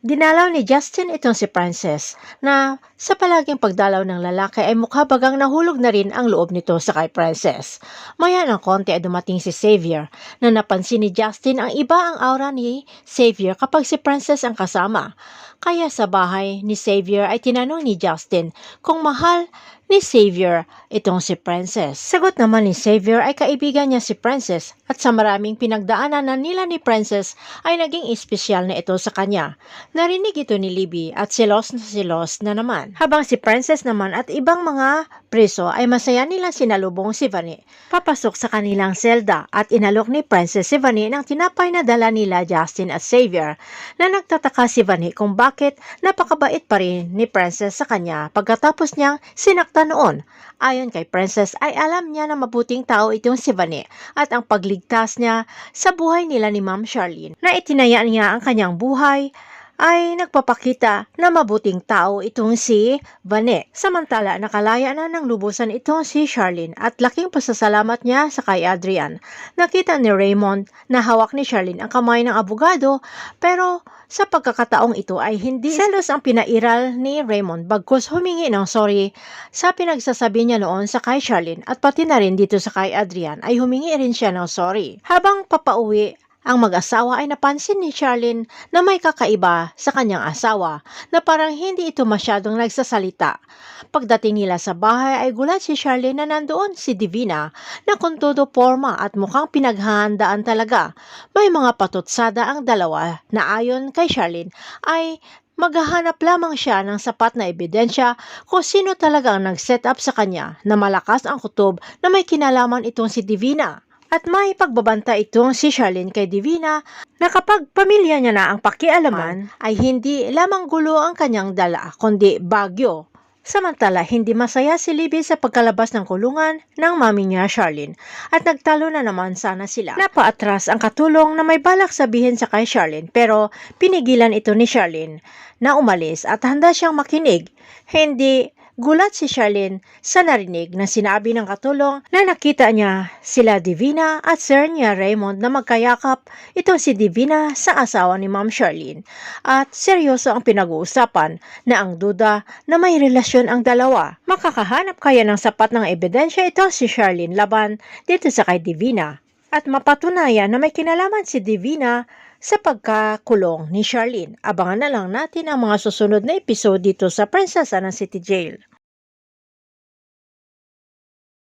Dinalaw ni Justin itong si Princess na sa palaging pagdalaw ng lalaki ay mukha bagang nahulog na rin ang loob nito sa kay Princess. Maya ng konti ay dumating si Xavier na napansin ni Justin ang iba ang aura ni Xavier kapag si Princess ang kasama. Kaya sa bahay ni Xavier ay tinanong ni Justin kung mahal ni Xavier itong si Princess. Sagot naman ni Xavier ay kaibigan niya si Princess at sa maraming pinagdaanan na nila ni Princess ay naging espesyal na ito sa kanya. Narinig ito ni Libby at silos na silos na naman. Habang si Princess naman at ibang mga preso ay masaya nilang sinalubong si Vani. Papasok sa kanilang selda at inalok ni Princess si Vani ng tinapay na dala nila Justin at Xavier na nagtataka si Vani kung bakit napakabait pa rin ni Princess sa kanya pagkatapos niyang sinaktan noon. Ayon kay Princess ay alam niya na mabuting tao itong si Vani at ang pagligtas niya sa buhay nila ni Ma'am Charlene na itinaya niya ang kanyang buhay ay nagpapakita na mabuting tao itong si Vane. Samantala, nakalaya na ng lubusan itong si Charlene at laking pasasalamat niya sa kay Adrian. Nakita ni Raymond na hawak ni Charlene ang kamay ng abogado pero sa pagkakataong ito ay hindi selos ang pinairal ni Raymond bagkus humingi ng sorry sa pinagsasabi niya noon sa kay Charlene at pati na rin dito sa kay Adrian ay humingi rin siya ng sorry. Habang papauwi ang mag-asawa ay napansin ni Charlene na may kakaiba sa kanyang asawa na parang hindi ito masyadong nagsasalita. Pagdating nila sa bahay ay gulat si Charlene na nandoon si Divina na kung todo forma at mukhang pinaghahandaan talaga. May mga patutsada ang dalawa na ayon kay Charlene ay maghahanap lamang siya ng sapat na ebidensya kung sino talaga ang nag-set up sa kanya na malakas ang kutob na may kinalaman itong si Divina. At may pagbabanta itong si Charlene kay Divina na kapag pamilya niya na ang pakialaman ay hindi lamang gulo ang kanyang dala kundi bagyo. Samantala, hindi masaya si Libby sa pagkalabas ng kulungan ng mami niya Charlene at nagtalo na naman sana sila. Napaatras ang katulong na may balak sabihin sa kay Charlene pero pinigilan ito ni Charlene na umalis at handa siyang makinig. Hindi Gulat si Charlene sa narinig na sinabi ng katulong na nakita niya sila Divina at sir niya Raymond na magkayakap ito si Divina sa asawa ni Ma'am Charlene at seryoso ang pinag-uusapan na ang duda na may relasyon ang dalawa. Makakahanap kaya ng sapat ng ebidensya ito si Charlene laban dito sa kay Divina at mapatunayan na may kinalaman si Divina sa pagkakulong ni Charlene. Abangan na lang natin ang mga susunod na episode dito sa Prinsesa ng City Jail.